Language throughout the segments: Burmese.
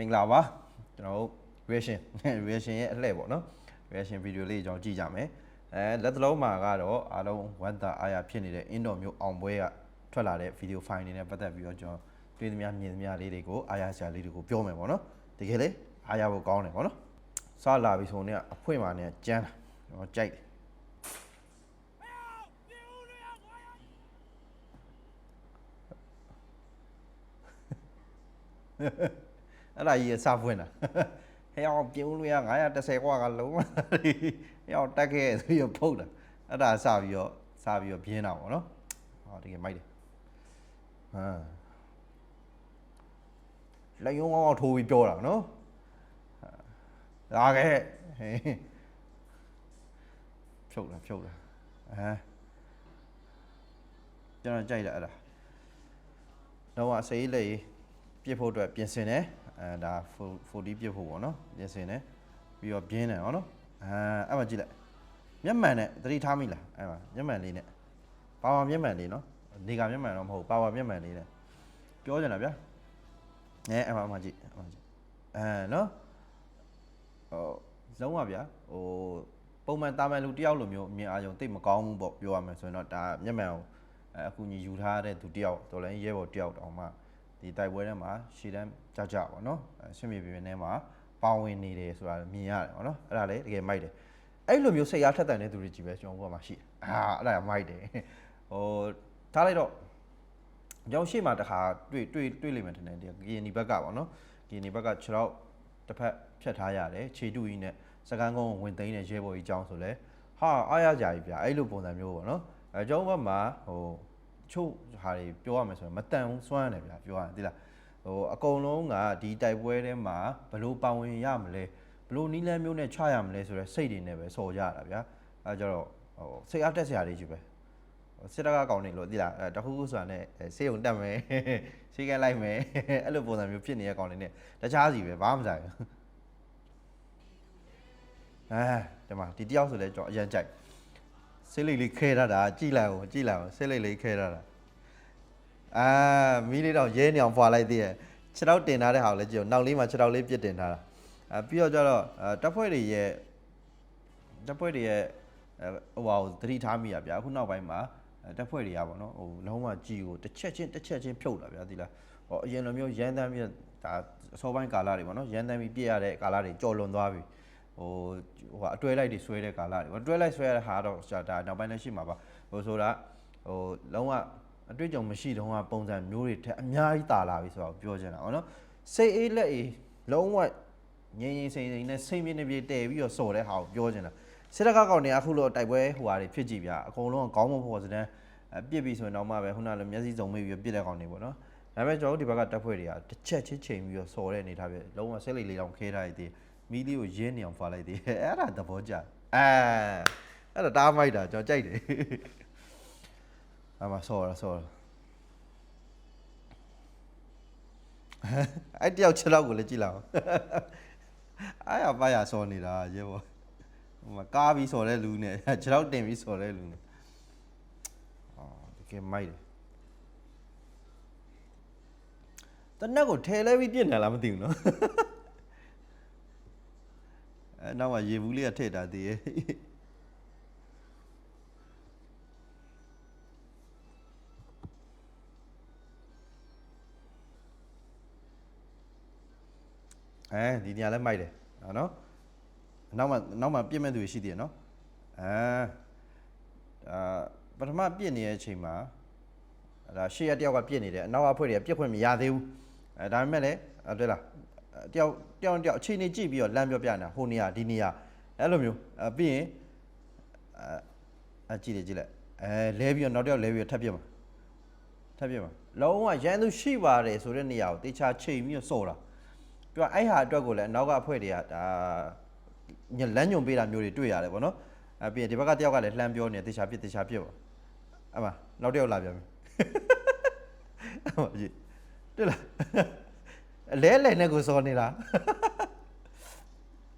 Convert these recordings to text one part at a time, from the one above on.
မင်္ဂလာပါကျွန်တော်တို့ reaction reaction ရဲ့အလှည့်ပေါ့နော် reaction video လေးကျွန်တော်ကြည့်ကြမယ်အဲလက်သလုံးမှာကတော့အားလုံးဝမ်းသာအားရဖြစ်နေတဲ့အင်တော်မျိုးအောင်ပွဲကထွက်လာတဲ့ video file တွေနဲ့ပတ်သက်ပြီးတော့ကျွန်တော်တွေ့သမျှမြင်သမျှလေးတွေကိုအားရစရာလေးတွေကိုပြောမယ်ပေါ့နော်တကယ်လေအားရဖို့ကောင်းတယ်ပေါ့နော်စလာပြီဆိုတော့အဖွင့်ပါနဲ့ကြမ်းတာကျွန်တော်ကြိုက်တယ်ဟဲ့ အဲ့ဒါကြီးစဖွင့်တာဟဲ့အောင်ပြုံးလို့ရ930ကွာကလုံးဝဟဲ့အောင်တက်ခဲ့ဆိုရဖုတ်တာအဲ့ဒါစပြီးတော့စပြီးတော့ပြင်းတာပေါ့နော်ဟောတကယ်မိုက်တယ်ဟမ်လက်ယုံကောင်းထိုးပြီးပြောတာနော်လာခဲ့ဟေးဖြုတ်တာဖြုတ်တာဟမ်ကျွန်တော်ကြိုက်တယ်အဲ့ဒါတော့အစိမ်းလေးပြစ်ဖို့အတွက်ပြင်ဆင်တယ် အဲဒါ40ပြစ်ဖို့ပေါ့နော်ပြင်ဆင်တယ်ပြီးတော့ပြင်းတယ်ဟောနော်အဲအဲ့မှာကြည့်လိုက်မျက်မှန်နဲ့သတိထားမိလားအဲ့မှာမျက်မှန်လေးနဲ့ပါဝါမျက်မှန်လေးနော်နေကမျက်မှန်တော့မဟုတ်ပါဝါမျက်မှန်လေးနဲ့ပြောကြတာဗျာအဲအဲ့မှာအမှကြည့်အမှကြည့်အဲနော်ဟိုလုံးဝဗျာဟိုပုံမှန်တာမန်လူတယောက်လိုမျိုးအမြင်အာရုံတိတ်မကောင်းဘူးပေါ့ပြောရမယ်ဆိုရင်တော့ဒါမျက်မှန်ကိုအဲအခုညီယူထားတဲ့သူတယောက်တော်လည်းရဲဘော်တယောက်တောင်မှ ဒီတိုက်ပွဲထဲမှာရှည်တန်းကြကြပါတော့အဲဆွေမြေပြင်းထဲမှာပါဝင်နေတယ်ဆိုတာမြင်ရတယ်ပေါ့နော်အဲ့ဒါလည်းတကယ်မိုက်တယ်အဲ့လိုမျိုးစိတ်အားထက်သန်တဲ့သူတွေကြီးပဲကျွန်တော်ဘုရားမှာရှိတယ်အာအဲ့ဒါမိုက်တယ်ဟိုထားလိုက်တော့ကြောင်ရှိမှတခါတွေ့တွေ့တွေ့လိမ့်မယ်ထင်တယ်ဒီကီနီဘက်ကပေါ့နော်ကီနီဘက်က6တော့တစ်ဖက်ဖြတ်ထားရတယ်ခြေတူကြီးနဲ့စကန်းကုန်းဝင်သိမ်းတဲ့ရဲဘော်ကြီးကြောင်းဆိုလဲဟာအားရကြကြီးဗျာအဲ့လိုပုံစံမျိုးပေါ့နော်အဲကျောင်းဘက်မှာဟို ချို့ဟာတွေပြောရမယ်ဆိုရင်မတန်ဘူးစွမ်းရတယ်ဗျာပြောရရင်ဒီလားဟိုအကုန်လုံးကဒီတိုက်ပွဲထဲမှာဘလို့ပါဝင်ရမလဲဘလို့နီးလန်းမျိုးနဲ့ချရမလဲဆိုတော့စိတ်တွေနဲ့ပဲစော်ကြတာဗျာအဲကြတော့ဟိုစိတ်အားတက်စရာလေးကြီးပဲစစ်တပ်ကကောင်းနေလို့သိလားအဲတခုခုဆိုတာနဲ့အဲစေးုံတက်မယ်စေးကလိုက်မယ်အဲ့လိုပုံစံမျိုးဖြစ်နေတဲ့ကောင်းနေနဲ့တခြားစီပဲဘာမှမဆိုင်ဘူးအဲဒီမှာဒီတယောက်ဆိုလဲကျွန်တော်အရင်ကြိုက် ဆေးလိတ်လေးခဲရတာကြည်လိုက်အောင်ကြည်လိုက်အောင်ဆေးလိတ်လေးခဲရတာအာမီးလေးတော့ရဲနေအောင်ဖွာလိုက်သေးရဲ့ခြေထောက်တင်ထားတဲ့ဟာကိုလည်းကြည့်အောင်နောက်လေးမှာခြေထောက်လေးပြစ်တင်ထားတာအဲပြီးတော့ကျတော့အဲတပ်ဖွဲ့တွေရဲ့တပ်ဖွဲ့တွေရဲ့အဲဟိုဟာကိုသတိထားမိရဗျာအခုနောက်ပိုင်းမှာအဲတပ်ဖွဲ့တွေကပေါ့နော်ဟိုလုံးဝကြီးကိုတစ်ချက်ချင်းတစ်ချက်ချင်းဖြုတ်လာဗျာဒီလားဟောအရင်လိုမျိုးရန်တမ်းပြီးဒါအစောပိုင်းကာလတွေပေါ့နော်ရန်တမ်းပြီးပြည့်ရတဲ့ကာလတွေကြော်လွန်သွားပြီ ဟိုဟိုဟာအတွဲလိုက်တွေဆွဲတဲ့ကာလတွေပေါ့အတွဲလိုက်ဆွဲရတဲ့ဟာတော့ဒါနောက်ပိုင်းလည်းရှိမှာပါဟိုဆိုတာဟိုလုံးဝအတွေ့အကြုံမရှိတော့ကပုံစံမျိုးတွေထက်အများကြီးတာလာပြီဆိုတော့ပြောချင်တာပေါ့နော်စိတ်အေးလက်အေးလုံးဝငင်းငင်းစိမ့်စိမ့်နဲ့စိမ့်ပြင်းနေပြေတဲပြီးတော့စော်တဲ့ဟာကိုပြောချင်တာစစ်တပ်ကကောင်နေအခုလိုတိုက်ပွဲဟိုဟာတွေဖြစ်ကြည့်ဗျာအကုန်လုံးကကောင်းမဖို့စတဲ့ပြစ်ပြီးဆိုရင်တော့မှပဲခုနကလည်းမျက်စိစုံမိပြီးပြစ်တဲ့ကောင်တွေပေါ့နော်ဒါပေမဲ့ကျွန်တော်တို့ဒီဘက်ကတပ်ဖွဲ့တွေကတစ်ချက်ချင်းချိန်ပြီးတော့စော်တဲ့အနေထားပဲလုံးဝဆက်လိတ်လေးတောင်ခဲထားရည် မီးလေးကိုရင်းနေအောင်ဖွာလိုက်သေးအဲ့ဒါသဘောကျအဲအဲ့ဒါတားမိုက်တာကျွန်တော်ကြိုက်တယ်အမဆော်ရဆော်ရအဲ့တယောက်ချက်တော့ကိုလည်းကြည့်လာအောင်အားရပါရဆော်နေတာရေဘောဟိုမှာကားပြီးဆော်တဲ့လူနဲ့ခြေထောက်တင်ပြီးဆော်တဲ့လူနဲ့အော်တကယ်မိုက်တယ်တနက်ကိုထဲလဲပြီးပြစ်နေလားမသိဘူးနော် အဲနောက်မှာရေဘူးလေးကထည့်တာတည်ရဲ့အဲဒီနေရာလဲမိုက်တယ်နော်နောက်မှနောက်မှပြစ်မဲ့သူရှိသေးတယ်နော်အဲအာပထမပြစ်နေတဲ့အချိန်မှာဒါရှေ့ရတယောက်ကပြစ်နေတယ်အနောက်ကဖွဲ့တွေကပြစ်ခွင့်မရသေးဘူးအဲဒါပေမဲ့လည်းအဲတွေ့လား တယောက်တယောက်တယောက်အခြေအနေကြည့်ပြီးတော့လမ်းပြောပြနေတာဟိုနေရာဒီနေရာအဲ့လိုမျိုးအဲပြီးရင်အဲအကြည့်လေကြည့်လိုက်အဲလဲပြီးတော့နောက်တစ်ယောက်လဲပြီးတော့ထပ်ပြစ်မှာထပ်ပြစ်မှာလုံးဝရန်သူရှိပါတယ်ဆိုတဲ့နေရာကိုတေချာချိန်ပြီးတော့စော်တာပြအဲ့ဟာအတွက်ကိုလည်းနောက်ကအဖွဲ့တွေကဒါညလမ်းညွန်ပေးတာမျိုးတွေတွေ့ရတယ်ဗောနော်အပြင်ဒီဘက်ကတယောက်ကလည်းလှမ်းပြောနေတေချာပြစ်တေချာပြစ်ပါအမနောက်တစ်ယောက်လာပြန်ပြီအမကြီးတွေ့လား အလဲလဲနဲ့ကိုစောနေလား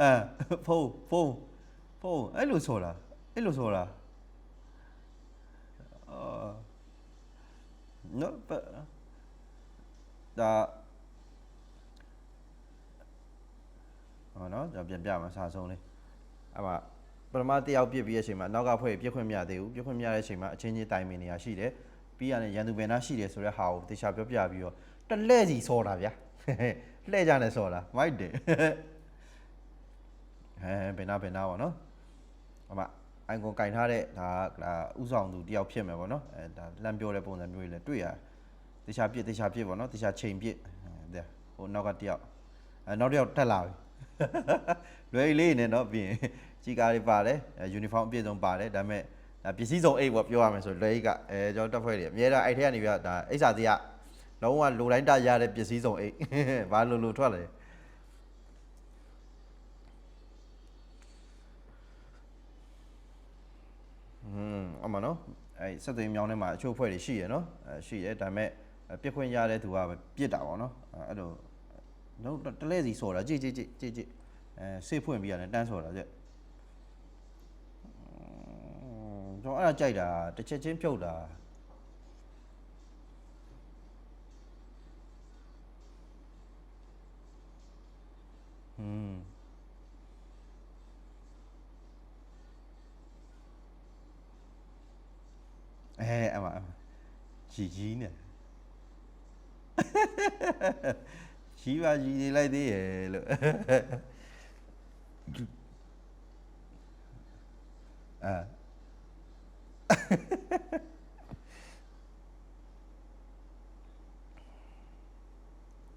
အဲဖုန်းဖုန်းဖုန်းအဲ့လိုစောတာအဲ့လိုစောတာအာနော်ဒါနော်ကျွန်တော်ပြန်ပြမှာစာဆုံးလေးအဲ့မှာပထမတစ်ယောက်ပြစ်ပြီးတဲ့အချိန်မှာနောက်ကဖွဲ့ပြစ်ခွင့်မရသေးဘူးပြစ်ခွင့်မရတဲ့အချိန်မှာအချင်းချင်းတိုင်ပင်နေရရှိတယ်ပြီးရတဲ့ရန်သူပင်နာရှိတယ်ဆိုတဲ့ဟာကိုတေချာပြောပြပြီးတော့တလဲ့စီစောတာဗျာ လှဲ့ကြနဲ့စောတာမိုက်တယ်အဲဘယ်နာဘယ်နာပါနော်အမအိုင်ကွန်ကင်ထားတဲ့ဒါဒါဥဆောင်သူတယောက်ဖြစ်မယ်ပေါ့နော်အဲဒါလမ်းပြောတဲ့ပုံစံမျိုးကြီးလည်းတွေ့ရတယ်တေချာပြစ်တေချာပြစ်ပေါ့နော်တေချာချိန်ပြစ်တဲ့ဟိုနောက်ကတယောက်အဲနောက်တစ်ယောက်တက်လာပြီလွယ်လေးနဲ့တော့ပြင်ကြီးကားတွေပါတယ်ယူနီဖောင်းအပြည့်စုံပါတယ်ဒါပေမဲ့ဒါပစ္စည်းစုံအိတ်ပေါ့ပြောရမယ်ဆိုလွယ်ကြီးကအဲကျွန်တော်တက်ဖွဲ့တွေအများအားအဲ့ထက်ကနေပြဒါအိတ်စာသေးက လုံးဝလိုတိုင်းတရတဲ့ပစ္စည်းစုံအိတ်ဘာလို့လို့ထွက်လဲอืมအမနော်အဲစက်သိမ်းမြောင်းထဲမှာအချို့ဖွဲ့တွေရှိရနော်အဲရှိရဒါပေမဲ့ပြစ်ခွင့်ရတဲ့သူကပဲပြစ်တာပေါ့နော်အဲအဲ့လိုတော့တလဲစီဆိုတာကြည့်ကြည့်ကြည့်ကြည့်ကြည့်အဲဆေးဖွင့်ပြီးရတယ်တန်းဆိုတာကြည့်ကျွန်တော်အဲ့ဒါကြိုက်တာတစ်ချက်ချင်းဖြုတ်တာ อืมအဲအမကြီးကြီးနဲ့ကြီးပါကြီးနေလိုက်သေးရဲ့လို့အာ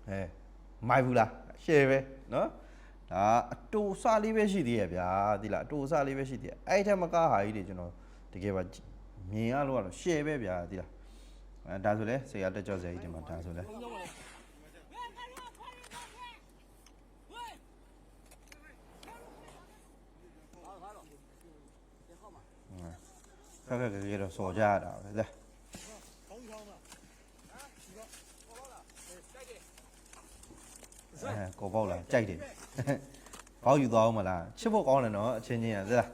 အဲမိုက်ဘူးလားရှယ်ပဲနော် ဒါအတူအစလေးပဲရှိသေးရဲ့ဗျာဒီလားအတူအစလေးပဲရှိသေးရဲ့အဲ့ထက်မကဟာကြီးတွေကျွန်တော်တကယ်ပါမြင်ရလို့ကတော့ရှယ်ပဲဗျာဒီလားအဲဒါဆိုလဲဆရာတက်ကြောဆရာကြီးဒီမှာဒါဆိုလဲခက်ခက်ခဲခဲတော့စော်ကြရတာပဲလ အဲကိုပေါ့လားကြိုက်တယ်ဘောက်ယူသွားအောင်မလားချစ်ဖို့ကောင်းတယ်နော်အချင်းချင်းရသလား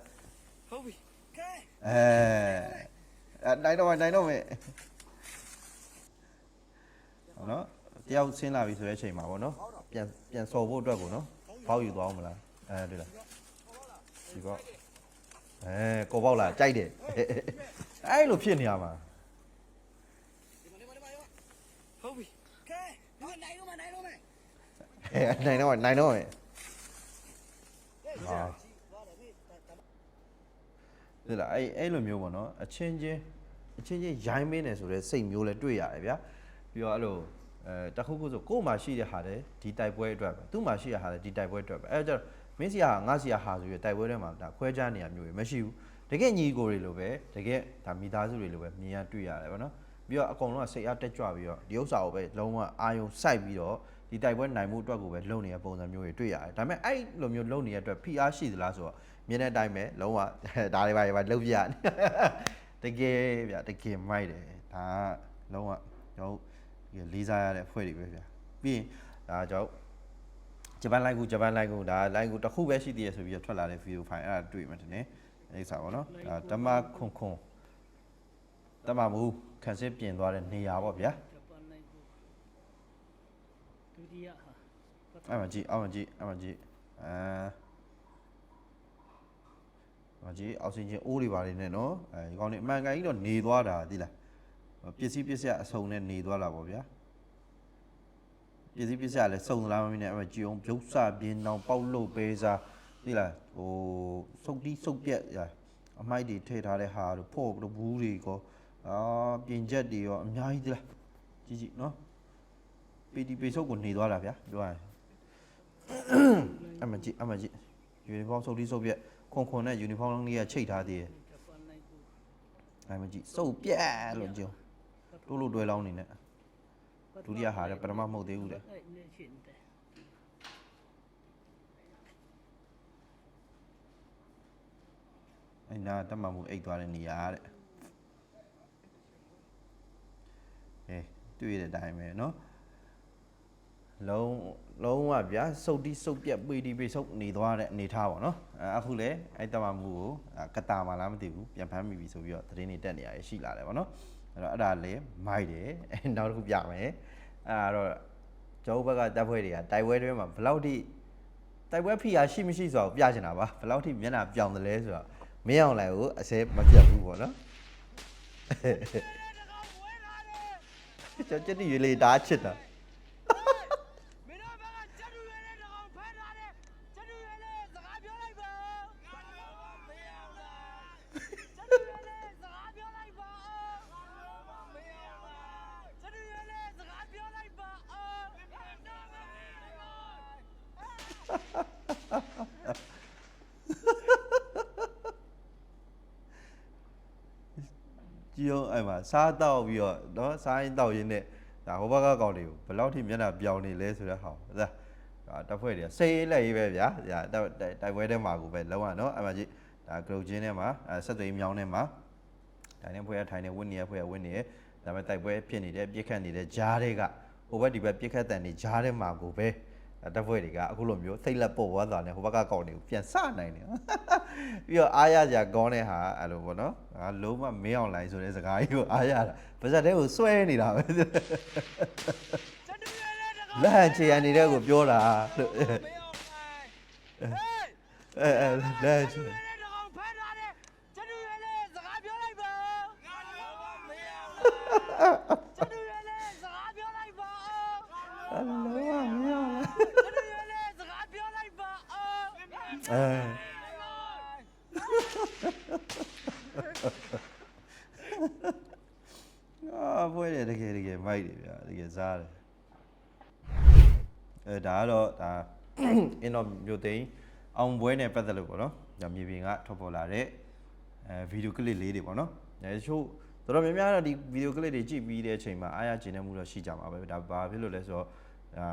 ဟုတ်ပြီကဲအဲအဲနိုင်တော့မယ်နိုင်တော့မယ်ဟုတ်နော်တယောက်ဆင်းလာပြီဆိုတဲ့အချိန်မှာပေါ့နော်ပြန်ပြန်စော်ဖို့အတွက်ကိုနော်ဘောက်ယူသွားအောင်မလားအဲဒီလားဒီကောအဲကိုပေါ့လားကြိုက်တယ်အဲ့လိုဖြစ်နေရမှာဒီမှာဒီမှာဒီမှာရောဟုတ်ပြီကဲဒီမှာနိုင်တော့မနိုင်တော့မယ် အဲနိုင်တော့နိုင်တော့မယ်ဟာဒီလားအဲ့အဲ့လိုမျိုးပေါ့နော်အချင်းချင်းအချင်းချင်းရိုင်းမင်းနေဆိုတဲ့စိတ်မျိုးလဲတွေ့ရတယ်ဗျာပြီးတော့အဲ့လိုအဲတခုခုဆိုကို့မှာရှိတဲ့ဟာတဲ့ဒီတိုက်ပွဲအတွက်ပဲသူ့မှာရှိတဲ့ဟာတဲ့ဒီတိုက်ပွဲအတွက်ပဲအဲ့တော့မင်းစီယာငါစီယာဟာဆိုရတိုက်ပွဲထဲမှာဒါခွဲခြားနေရမျိုးတွေမရှိဘူးတကယ်ညီကိုတွေလိုပဲတကယ်ဒါမိသားစုတွေလိုပဲမြင်ရတွေ့ရတယ်ပေါ့နော်ပြီးတော့အကုန်လုံးကစိတ်အားတက်ကြွပြီးတော့ဒီဥစ္စာကိုပဲလုံးဝအာယုံစိုက်ပြီးတော့ ဒီတိုက်ပွဲနိုင်မှုအတွက်ကိုပဲလုပ်နေတဲ့ပုံစံမျိုးတွေတွေ့ရတယ်ဒါပေမဲ့အဲ့လိုမျိုးလုပ်နေတဲ့အတွက် PR ရှိသလားဆိုတော့မြင်တဲ့အတိုင်းပဲလုံးဝဒါတွေပါတွေပါလုပ်ပြရတယ်တကယ်ဗျတကယ်မိုက်တယ်ဒါကလုံးဝကျွန်တော်တို့လေးစားရတဲ့အဖွဲ့တွေပဲဗျပြီးရင်ဒါကျွန်တော်ဂျပန်လိုက်ကူဂျပန်လိုက်ကူဒါလိုက်ကူတစ်ခုပဲရှိသေးရဆိုပြီးတော့ထွက်လာတဲ့ဗီဒီယိုဖိုင်အဲ့ဒါတွေ့မှတင်တယ်အဲ့ဒါပေါ့နော်ဒါတမခွန်ခွန်တမမူခန်းစစ်ပြင်သွားတဲ့နေရာပေါ့ဗျာဂျပန်နိုင်ကို ဒုတိယဟာပထမအဲ့မှာကြည့်အောက်မှာကြည့်အဲ့မှာကြည့်အဲမကြည့်အောက်ဆီဂျင်အိုးတွေပါနေနဲ့နော်အဲဒီကောင်နေအမှန်ကန်ကြီးတော့နေသွားတာသိလားပစ္စည်းပစ္စည်းအစုံနဲ့နေသွားတာပေါ့ဗျာပစ္စည်းပစ္စည်းကလည်းစုံသလားမမင်းနဲ့အဲ့မှာကြည့်အောင်ပြုတ်စပြင်းအောင်ပေါက်လို့ပေးစားသိလားဟိုစုပ်တီးစုပ်ပြက်ရာအမိုက်တွေထည့်ထားတဲ့ဟာတို့ဖို့တို့ဘူးတွေကောအာပြင်ချက်တွေရောအများကြီးသိလားကြည့်ကြည့်နော် ပီတီပေဆုပ်ကိုနေသွားတာဗျာပြောရရင် အမကြီးအမကြီးယူနီဖောင်းစုပ်တီးစုပ်ပြက်ခွန်ခွန်နဲ့ယူနီဖောင်းလုံးလေးကချိတ်ထားသေးတယ် ဂျပန်နိုင်ကို အမကြီးစုပ်ပြက်လို့ကြုံတိုးလို့တွဲလောင်းနေနဲ့ဒုတိယဟာလည်းပထမမဟုတ်သေးဘူးတဲ့ အဲ့နေချင်းတဲ့ အဲ့နာတက်မှမှုအိတ်သွားတဲ့နေရာတဲ့ဟေးတွေ့တဲ့အတိုင်းပဲเนาะ လုံးလုံးဝဗျာစုပ်တိစုပ်ပြက်ပေတီပေစုပ်နေသွားတဲ့အနေထားပေါ့နော်အခုလည်းအဲ့တမမှုကိုကတာမလားမသိဘူးပြန်ဖမ်းမိပြီဆိုပြီးတော့သတင်းတွေတက်နေရရှိလာတယ်ပေါ့နော်အဲ့တော့အဲ့ဒါလည်းမိုက်တယ်နောက်တစ်ခုပြမယ်အဲ့တော့ကျောင်းဘက်ကတပ်ဖွဲ့တွေကတိုက်ပွဲတွေမှာဘလောက်ထိတိုက်ပွဲဖိအားရှိမရှိဆိုတာကိုပြချင်တာပါဘလောက်ထိမျက်နှာပြောင်တယ်လဲဆိုတော့မင်းအောင်လိုက်ကိုအစဲမပြတ်ဘူးပေါ့နော်ကျွန်တော်ချက်တီရွေးလေးတားချစ်တာ ကြည့်အောင်အဲ့မှာစားတော့ပြီးတော့နော်စားရင်တော့ရင်းနဲ့ဒါဟိုဘက်ကကောင်တွေကိုဘယ်လောက်ထိမျက်နှာပြောင်နေလဲဆိုတဲ့ဟာကိုဒါဒါတပ်ဖွဲ့တွေကစိတ်အေးလက်ရေးပဲဗျာဒါတိုက်တိုက်ပွဲထဲမှာကိုပဲလုံးဝနော်အဲ့မှာကြည့် ဒါဂရုချင်းထဲမှာအဲဆက်သွေးမြောင်းထဲမှာဒါနဲ့ဖွဲ့ရထိုင်နေဝင်းနေရဖွဲ့ရဝင်းနေရဒါပေမဲ့တိုက်ပွဲဖြစ်နေတဲ့ပြစ်ခတ်နေတဲ့ဂျားတွေကဟိုဘက်ဒီဘက်ပြစ်ခတ်တန်နေဂျားထဲမှာကိုပဲတပ်ဖွဲ့တွေကအခုလိုမျိုးစိတ်လက်ပုတ်သွားတာနဲ့ဟိုဘက်ကကောင်တွေကိုပြန်စနိုင်တယ်ပြီးတော့အားရကြကောင်းတဲ့ဟာအဲ့လိုပေါ့နော်ငါလုံးဝမင်းအောင်လိုက်ဆိုတဲ့စကားကြီးကိုအားရတာပါဇက်တဲကိုစွဲနေတာပဲချက်တူရဲတဲ့ကောင်လက်ဟန်ချေရနေတဲ့ကိုပြောတာလို့မရဘူးလားဟေးအဲအဲလက်ဟန်ချေ ချက်တူရဲတဲ့ကောင်ဖမ်းထားတယ်ချက်တူရဲတဲ့စကားပြောလိုက်ပါငါတော့မရ ဘူးလားချက်တူရဲတဲ့စကားပြောလိုက်ပါအလုံးဝမင်းအောင်လိုက်ချက်တူရဲတဲ့စကားပြောလိုက်ပါအဲအာဘွဲတယ်တကယ်တကယ်မိုက်တယ်ဗျာတကယ်စားတယ်အဲဒါကတော့ဒါအင်းတော့မြို့သိမ်းအောင်ပွဲနဲ့ပတ်သက်လို့ပေါ့နော်ဒါမြေပြင်ကထွက်ပေါ်လာတဲ့အဲဗီဒီယိုကလစ်လေးတွေပေါ့နော်အဲချို့ တော်တော်များများတော့ဒီဗီဒီယိုကလစ်တွေကြည့်ပြီးတဲ့အချိန်မှာအားရကျင်နေမှုတော့ရှိကြမှာပဲဒါဘာဖြစ်လို့လဲဆိုတော့ဒါ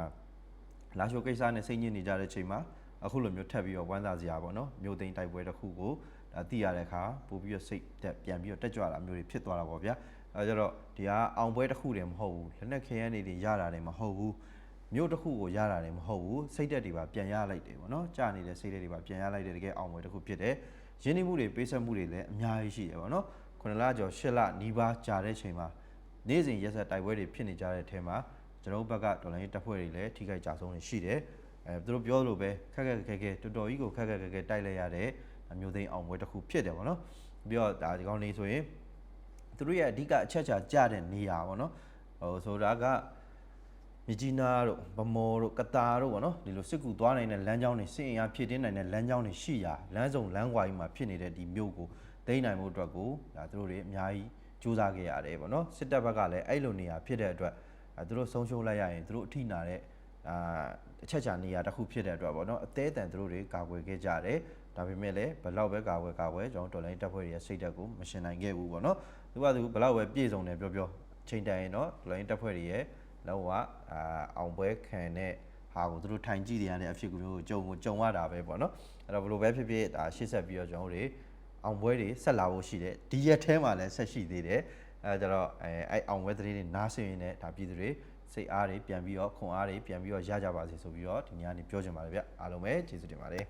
လာရှိုကိစ္စနဲ့စိတ်ညစ်နေကြတဲ့အချိန်မှာအခုလိုမျိုးထပ်ပြီးတော့ဝမ်းသာစရာပေါ့နော်မြို့သိမ်းတိုက်ပွဲတစ်ခုကိုဒါသိရတဲ့အခါပို့ပြီးတော့စိတ်တက်ပြန်ပြီးတော့တက်ကြွလာမျိုးတွေဖြစ်သွားတာပေါ့ဗျာအဲကြတော့ဒီကအောင်ပွဲတစ်ခုတည်းမဟုတ်ဘူးလက်နက်ခဲယမ်းတွေတွေရတာတွေမဟုတ်ဘူးမြို့တစ်ခုကိုရတာလည်းမဟုတ်ဘူးစိတ်သက်တွေပါပြန်ရလိုက်တယ်ပေါ့နော်ကြာနေတဲ့စိတ်သက်တွေပါပြန်ရလိုက်တယ်တကယ်အောင်ပွဲတစ်ခုဖြစ်တယ်ရင်းနှီးမှုတွေပေးဆက်မှုတွေလည်းအများကြီးရှိတယ်ပေါ့နော် ခုနလကျော်၈လနီးပါးကြာတဲ့ချိန်မှာနေ့စဉ်ရက်ဆက်တိုက်ပွဲတွေဖြစ်နေကြတဲ့အထက်မှာကျွန်တော်တို့ဘက်ကဒေါ်လာရင်းတပ်ဖွဲ့တွေလည်းထိခိုက်ကြဆုံးနေရှိတယ်အဲသူတို့ပြောလို့ပဲခက်ခက်ခဲခဲတော်တော်ကြီးကိုခက်ခက်ခဲခဲတိုက်လိုက်ရတဲ့အမျိုးသိန်းအောင်ပွဲတစ်ခုဖြစ်တယ်ပေါ့နော်ပြီးတော့ဒါဒီကောင်းနေဆိုရင်သူတို့ရဲ့အဓိကအချက်ချာကြတဲ့နေရာပေါ့နော်ဟိုဆိုတာကမြကြီးနားတို့ဗမော်တို့ကတာတို့ပေါ့နော်ဒီလိုစစ်ကူသွားနိုင်တဲ့လမ်းကြောင်းတွေစစ်အင်အားဖြည့်တင်းနိုင်တဲ့လမ်းကြောင်းတွေရှိရာလမ်းစုံလမ်းကွာကြီးမှာဖြစ်နေတဲ့ဒီမြို့ကို သိမ်းနိုင်မှုအတွက်ကိုဒါသူတို့တွေအများကြီးကြိုးစားခဲ့ရတယ်ပေါ့နော်စစ်တပ်ဘက်ကလည်းအဲ့လိုနေရာဖြစ်တဲ့အတွက်အဲသူတို့ဆုံးရှုံးလိုက်ရရင်သူတို့အထိနာတဲ့အာအချက်ချာနေရာတစ်ခုဖြစ်တဲ့အတွက်ပေါ့နော်အသေးအတန်သူတို့တွေကာကွယ်ခဲ့ကြတယ်ဒါပေမဲ့လည်းဘယ်လောက်ပဲကာကွယ်ကာကွယ်ကျွန်တော်တော်လိုင်းတပ်ဖွဲ့တွေရဲ့စိတ်ဓာတ်ကိုမရှင်နိုင်ခဲ့ဘူးပေါ့နော်သူကသူဘယ်လောက်ပဲပြည့်စုံတယ်ပြောပြောချိန်တိုင်ရင်တော့တော်လိုင်းတပ်ဖွဲ့တွေရဲ့လောကအာအောင်ပွဲခံတဲ့ဟာကိုသူတို့ထိုင်ကြည့်နေရတဲ့အဖြစ်မျိုးကိုကြုံကိုကြုံရတာပဲပေါ့နော်အဲ့တော့ဘယ်လိုပဲဖြစ်ဖြစ်ဒါရှေ့ဆက်ပြီးတော့ကျွန်တော်တို့တွေ အောင်ပွဲတွေဆက်လာဖို့ရှိတယ်ဒီရက်ထဲမှာလည်းဆက်ရှိသေးတယ်အဲဒါကြတော့အဲအဲ့အောင်ပွဲသတင်းတွေနားဆင်ရင်းနဲ့ဒါပြည်သူတွေစိတ်အားတွေပြန်ပြီးတော့ခွန်အားတွေပြန်ပြီးတော့ရကြပါစေဆိုပြီးတော့ဒီညနေပြောချင်ပါတယ်ဗျအားလုံးပဲကျေးဇူးတင်ပါတယ်